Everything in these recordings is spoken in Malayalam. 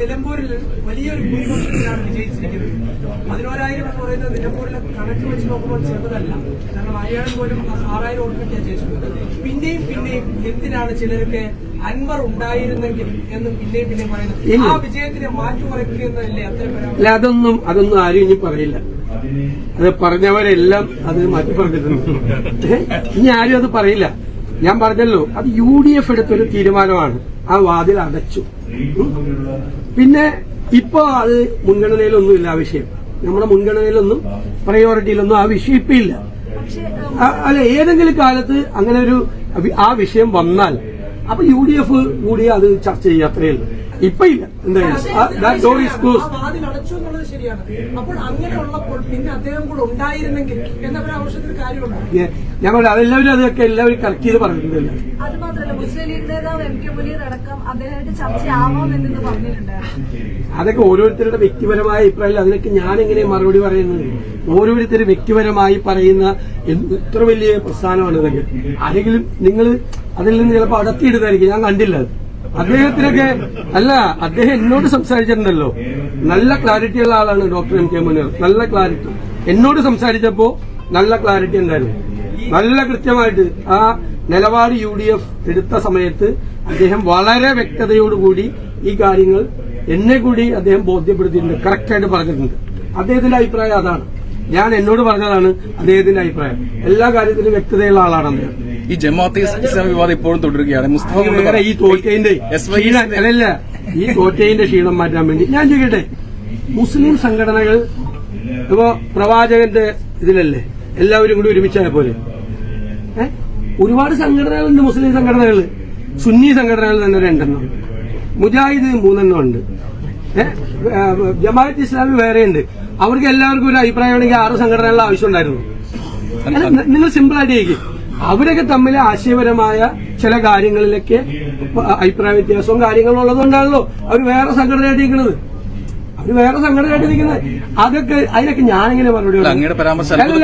നിലമ്പൂരിൽ വലിയൊരു ഭൂരിപക്ഷത്തിലാണ് വിജയിച്ചിരിക്കുന്നത്. പതിനോരായിരം എന്ന് പറയുന്നത് നിലമ്പൂരിലെ കണക്ക് വെച്ച് നോക്കുമ്പോൾ ചെറുതല്ല. കാരണം അയാൾ പോലും ആറായിരം വോട്ടിനൊക്കെയാണ് ജയിച്ചിട്ടുള്ളത് പിന്നെയും പിന്നെയും എന്തിനാണ് ചിലർക്ക് അൻവർ ഉണ്ടായിരുന്നെങ്കിൽ എന്ന് പിന്നെയും പിന്നെയും പറയുന്നത്? ആ വിജയത്തിനെ മാറ്റിമറിക്കുന്നതല്ലേ അത്തരം എന്നല്ലേ അല്ല അതൊന്നും അതൊന്നും ആരും ഇനി പറയില്ല. അത് പറഞ്ഞവരെല്ലാം അത് മാറ്റി പറഞ്ഞിട്ടുണ്ട്. ഇനി ആരും അത് പറയില്ല. ഞാൻ പറഞ്ഞല്ലോ അത് യു ഡി എഫ് എടുത്തൊരു തീരുമാനമാണ്. ആ വാതിൽ അടച്ചു. പിന്നെ ഇപ്പോ അത് മുൻഗണനയിലൊന്നുമില്ല ആ വിഷയം. നമ്മുടെ മുൻഗണനയിലൊന്നും പ്രയോറിറ്റിയിലൊന്നും ആ വിഷയം ഇപ്പൊ ഇല്ല. അല്ല ഏതെങ്കിലും കാലത്ത് അങ്ങനെ ഒരു ആ വിഷയം വന്നാൽ അപ്പൊ യു ഡി എഫ് കൂടി അത് ചർച്ച ചെയ്യുക ഉള്ളൂ. ഇപ്പൊ ഇല്ല. എന്തായാലും ഡോർ ഈസ് ആ ക്ലോസ് വാതിൽ അടച്ചു എന്നുള്ളത് ശരിയാണ്. അപ്പോൾ അങ്ങനെയുള്ളപ്പോൾ പിന്നെ അദ്ദേഹം കൂടെ ഉണ്ടായിരുന്നെങ്കിൽ എന്ന കാര്യമുണ്ട്? പറയാം അതെല്ലാവരും അതൊക്കെ എല്ലാവരും കറക്റ്റ് ചെയ്ത് പറഞ്ഞിട്ടില്ല അത് മാത്രമല്ല മുസ്ലിം ലീഗ് നേതാവ് എം കെ മുനീർ അടക്കം അദ്ദേഹമായിട്ട് ചർച്ചയാവാമെന്ന് പറഞ്ഞിട്ടുണ്ടായിരുന്നു. അതൊക്കെ ഓരോരുത്തരുടെ വ്യക്തിപരമായ അഭിപ്രായം അതിനൊക്കെ ഞാൻ എങ്ങനെ മറുപടി പറയുന്നത്? ഓരോരുത്തർ വ്യക്തിപരമായി പറയുന്ന എത്ര ഇത്ര വലിയ പ്രസ്ഥാനമാണ് ഇതൊക്കെ. ആരെങ്കിലും നിങ്ങൾ അതിൽ നിന്ന് ചിലപ്പോൾ അടത്തിയിടുന്നതായിരിക്കും. ഞാൻ കണ്ടില്ല അത്. അദ്ദേഹത്തിനൊക്കെ അല്ല അദ്ദേഹം എന്നോട് സംസാരിച്ചിട്ടുണ്ടല്ലോ. നല്ല ക്ലാരിറ്റി ഉള്ള ആളാണ് ഡോക്ടർ എം കെ മുനീർ നല്ല ക്ലാരിറ്റി എന്നോട് സംസാരിച്ചപ്പോ നല്ല ക്ലാരിറ്റി ഉണ്ടായിരുന്നു. നല്ല കൃത്യമായിട്ട് ആ നിലപാട് യു ഡി എഫ് എടുത്ത സമയത്ത് അദ്ദേഹം വളരെ വ്യക്തതയോടുകൂടി ഈ കാര്യങ്ങൾ എന്നെ കൂടി അദ്ദേഹം ബോധ്യപ്പെടുത്തിയിട്ടുണ്ട്. കറക്റ്റായിട്ട് പറഞ്ഞിട്ടുണ്ട്. അദ്ദേഹത്തിന്റെ അഭിപ്രായം അതാണ്. ഞാൻ എന്നോട് പറഞ്ഞതാണ് അദ്ദേഹത്തിന്റെ അഭിപ്രായം. എല്ലാ കാര്യത്തിലും വ്യക്തതയുള്ള ആളാണ് അദ്ദേഹം. ഈ ജമാഅത്തെ ഇസ്ലാം വിവാദം ഇപ്പോഴും തുടരുകയാണ്. മുസ്തഫ ഈ തോറ്റയിന്റെ എസ് വൈ ക്ഷീണം അല്ലല്ല ഈ തോറ്റയിന്റെ ക്ഷീണം മാറ്റാൻ വേണ്ടി ഞാൻ ചോദിക്കട്ടെ? മുസ്ലിം സംഘടനകൾ ഇപ്പോ പ്രവാചകന്റെ ഇതിലല്ലേ? എല്ലാവരും കൂടി ഒരുമിച്ചായ പോലെ? ഒരുപാട് സംഘടനകളുണ്ട് മുസ്ലിം സംഘടനകൾ. സുന്നി സംഘടനകൾ തന്നെ രണ്ടെണ്ണം. മുജാഹിദ് മൂന്നെണ്ണം ഉണ്ട്. ജമാഅത്ത് ഇസ്ലാമി വേറെയുണ്ട്. അവർക്ക് എല്ലാവർക്കും ഒരു അഭിപ്രായമാണെങ്കിൽ ആറ് സംഘടനകളുടെ ആവശ്യം ഉണ്ടായിരുന്നു. നിങ്ങൾ സിമ്പിൾ ആയിട്ട് ചോദിക്കും. അവരൊക്കെ തമ്മിൽ ആശയപരമായ ചില കാര്യങ്ങളിലൊക്കെ അഭിപ്രായ വ്യത്യാസവും കാര്യങ്ങളും ഉള്ളതുകൊണ്ടാണല്ലോ അവർ വേറെ സംഘടനയായിട്ട് നിൽക്കുന്നത് അവർ വേറെ സംഘടനയായിട്ട് നിൽക്കുന്നത് അതൊക്കെ അതിനൊക്കെ ഞാനിങ്ങനെ മറുപടി അല്ല,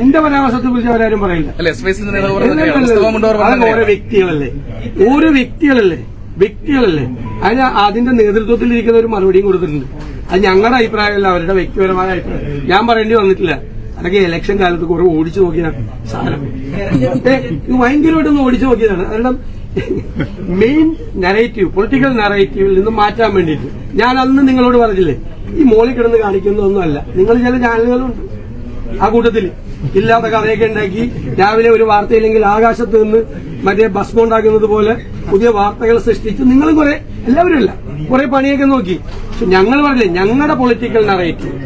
എന്റെ പരാമർശത്തെ കുറിച്ച് അവരാരും പറയില്ല. ഓരോ വ്യക്തികളല്ലേ? ഓരോ വ്യക്തികളല്ലേ? വ്യക്തികളല്ലേ? അതിന് അതിന്റെ നേതൃത്വത്തിൽ ഇരിക്കുന്ന ഒരു മറുപടിയും കൊടുത്തിട്ടുണ്ട്. അത് ഞങ്ങളുടെ അഭിപ്രായമല്ല അവരുടെ വ്യക്തിപരമായ അഭിപ്രായം. ഞാൻ പറയേണ്ടി വന്നിട്ടില്ല. അതൊക്കെ ഇലക്ഷൻ കാലത്ത് കുറെ ഓടിച്ചു നോക്കിയ സാധനം. ഇത് ഭയങ്കരമായിട്ടൊന്ന് ഓടിച്ചു നോക്കിയതാണ്. കാരണം മെയിൻ നറേറ്റീവ് പൊളിറ്റിക്കൽ നറേറ്റീവിൽ നിന്ന് മാറ്റാൻ വേണ്ടിയിട്ട്. ഞാൻ അന്ന് നിങ്ങളോട് പറഞ്ഞില്ലേ ഈ മോളിൽ കിടന്ന് കാണിക്കുന്നതൊന്നുമല്ല. നിങ്ങൾ ചില ചാനലുകളുണ്ട് ആ കൂട്ടത്തിൽ ഇല്ലാത്ത കഥയൊക്കെ ഉണ്ടാക്കി രാവിലെ ഒരു വാർത്തയില്ലെങ്കിൽ ആകാശത്ത് നിന്ന് മറ്റേ ഭസ്മം ഉണ്ടാക്കുന്നത് പോലെ പുതിയ വാർത്തകൾ സൃഷ്ടിച്ച് നിങ്ങൾ കുറെ എല്ലാവരും ഇല്ല. കുറെ പണിയൊക്കെ നോക്കി. പക്ഷെ ഞങ്ങൾ പറഞ്ഞില്ലേ ഞങ്ങളുടെ പൊളിറ്റിക്കൽ നറേറ്റീവ്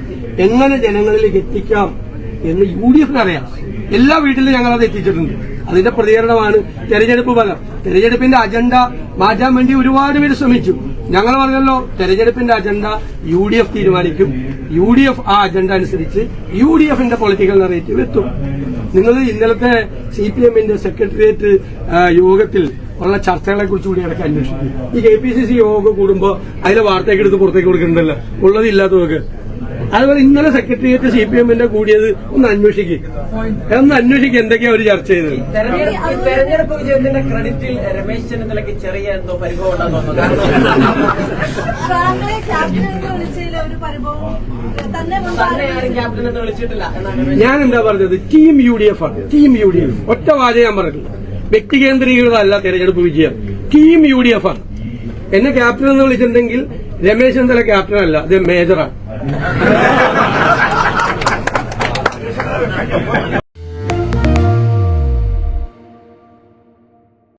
എങ്ങനെ ജനങ്ങളിലേക്ക് എത്തിക്കാം എന്ന് യു ഡി എഫിന് അറിയാം. എല്ലാ വീട്ടിലും ഞങ്ങൾ അത് എത്തിച്ചിട്ടുണ്ട്. അതിന്റെ പ്രതികരണമാണ് തെരഞ്ഞെടുപ്പ് ഫലം. തെരഞ്ഞെടുപ്പിന്റെ അജണ്ട മാറ്റാൻ വേണ്ടി ഒരുപാട് പേര് ശ്രമിച്ചു. ഞങ്ങൾ പറഞ്ഞല്ലോ തെരഞ്ഞെടുപ്പിന്റെ അജണ്ട യു ഡി എഫ് തീരുമാനിക്കും. യു ഡി എഫ് ആ അജണ്ട അനുസരിച്ച് യു ഡി എഫിന്റെ പൊളിറ്റിക്കൽ നറേറ്റീവ് എത്തും. നിങ്ങൾ ഇന്നലത്തെ സി പി എമ്മിന്റെ സെക്രട്ടേറിയറ്റ് യോഗത്തിൽ ഉള്ള ചർച്ചകളെ കുറിച്ച് കൂടി ഇടയ്ക്ക് അന്വേഷിക്കും. ഈ കെ പി സി സി യോഗം കൂടുമ്പോൾ അതിലെ വാർത്തയൊക്കെ എടുത്ത് പുറത്തേക്ക് കൊടുക്കുന്നുണ്ടല്ലോ ഉള്ളതില്ലാത്തതൊക്കെ. അതുപോലെ ഇന്നലെ സെക്രട്ടേറിയറ്റ് സി പി എമ്മിന്റെ കൂടിയത് ഒന്ന് അന്വേഷിക്കും. ഒന്ന് അന്വേഷിക്കും എന്തൊക്കെയാ അവർ ചർച്ച ചെയ്തത്. തെരഞ്ഞെടുപ്പ് വിജയത്തിന്റെ ക്രെഡിറ്റിൽ രമേശ് ചെന്നിത്തലയ്ക്ക് ചെറിയ എന്തോ പരിഭവം ഒരു ഞാൻ എന്താ പറഞ്ഞത്? ടീം യു ഡി എഫ് ആണ്. Team U D F. ഒറ്റ വാചകം ഞാൻ പറഞ്ഞില്ല വ്യക്തി കേന്ദ്രീകൃതമല്ല തെരഞ്ഞെടുപ്പ് വിജയം. ടീം യു ഡി എഫ് ആണ്. എന്നെ ക്യാപ്റ്റൻ എന്ന് വിളിച്ചിട്ടുണ്ടെങ്കിൽ രമേശ് ചെന്നിത്തല ക്യാപ്റ്റൻ അല്ല അത് മേജറാണ്